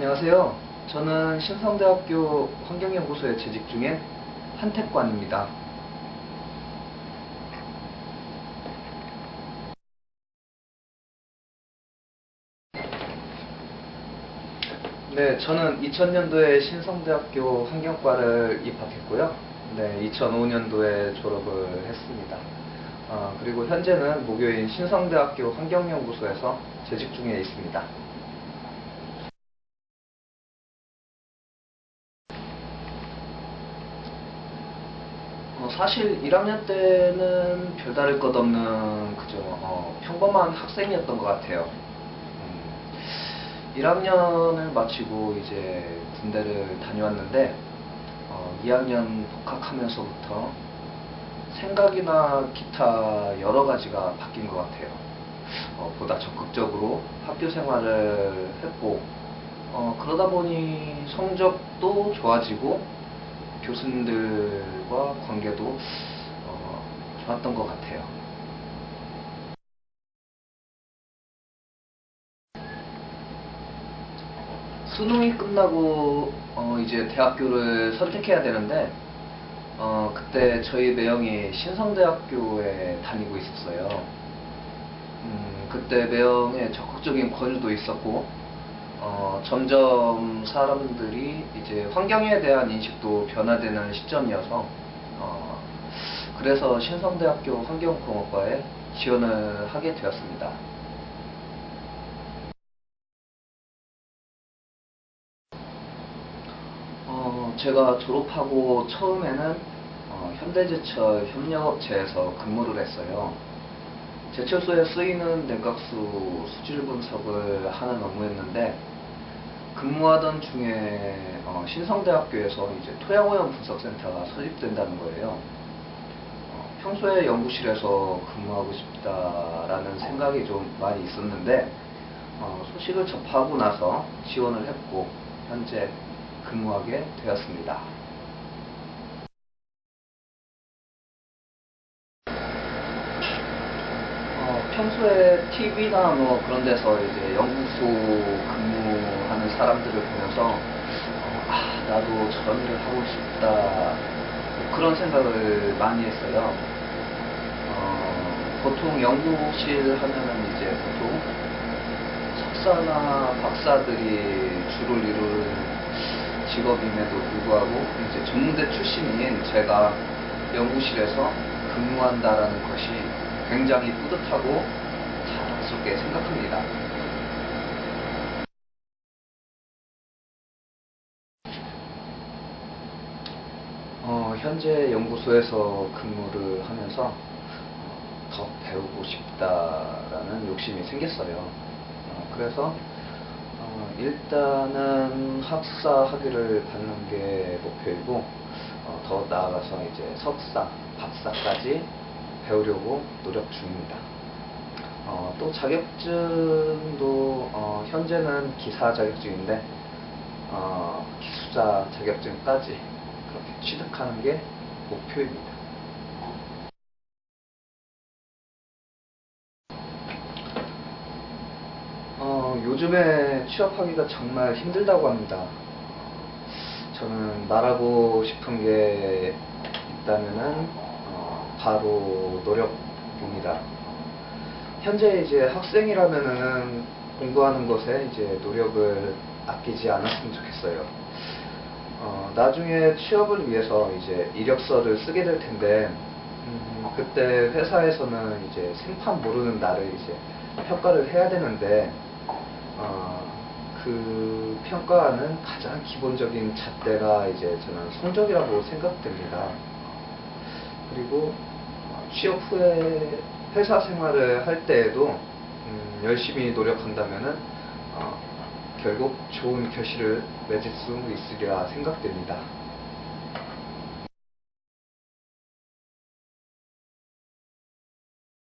안녕하세요. 저는 신성대학교 환경연구소에 재직 중인 한택관입니다. 네, 저는 2000년도에 신성대학교 환경과를 입학했고요. 네, 2005년도에 졸업을 했습니다. 아, 그리고 현재는 모교인 신성대학교 환경연구소에서 재직 중에 있습니다. 사실 1학년 때는 별다를 것 없는 그저 어, 평범한 학생이었던 것 같아요. 음, 1학년을 마치고 이제 군대를 다녀왔는데 어, 2학년 복학하면서부터 생각이나 기타 여러 가지가 바뀐 것 같아요. 어, 보다 적극적으로 학교 생활을 했고 어, 그러다 보니 성적도 좋아지고 교수님들과 관계도 어, 좋았던 것 같아요. 수능이 끝나고 어, 이제 대학교를 선택해야 되는데 어, 그때 저희 매형이 신성대학교에 다니고 있었어요. 음, 그때 매형의 적극적인 권유도 있었고 어, 점점 사람들이 이제 환경에 대한 인식도 변화되는 시점이어서 어, 그래서 신성대학교 환경공학과에 지원을 하게 되었습니다. 어, 제가 졸업하고 처음에는 어, 현대제철 협력업체에서 근무를 했어요. 제철소에 쓰이는 냉각수 수질 분석을 하는 업무였는데 근무하던 중에 어, 신성대학교에서 이제 토양오염 분석센터가 설립된다는 거예요. 어, 평소에 연구실에서 근무하고 싶다라는 생각이 좀 많이 있었는데 어, 소식을 접하고 나서 지원을 했고 현재 근무하게 되었습니다. 어, 평소에 TV나 뭐 그런 데서 이제 연구소 근무하는 사람들을 보면서 어, 아 나도 저런 일을 하고 싶다 뭐 그런 생각을 많이 했어요. 어, 보통 연구실 하면은 이제 보통 석사나 박사들이 주를 이루는 직업임에도 불구하고 이제 전문대 출신인 제가 연구실에서 근무한다라는 것이 굉장히 뿌듯하고 자랑스럽게 생각합니다. 어, 현재 연구소에서 근무를 하면서 어, 더 배우고 싶다라는 욕심이 생겼어요. 어, 그래서 어, 일단은 학사 학위를 받는 게 목표이고 어, 더 나아가서 이제 석사, 박사까지 배우려고 노력 중입니다. 어, 또 자격증도 어, 현재는 기사 자격증인데 어, 기수자 자격증까지 그렇게 취득하는 게 목표입니다. 어, 요즘에 취업하기가 정말 힘들다고 합니다. 저는 말하고 싶은 게 있다면은 어, 바로 노력입니다. 현재 이제 학생이라면은 공부하는 것에 이제 노력을 아끼지 않았으면 좋겠어요. 어, 나중에 취업을 위해서 이제 이력서를 쓰게 될 텐데 음, 그때 회사에서는 이제 생판 모르는 나를 이제 평가를 해야 되는데 어, 그 평가하는 가장 기본적인 잣대가 이제 저는 성적이라고 생각됩니다. 그리고 어, 취업 후에 회사 생활을 할 때에도 음, 열심히 노력한다면은 어, 결국 좋은 결실을 맺을 수 있으리라 생각됩니다.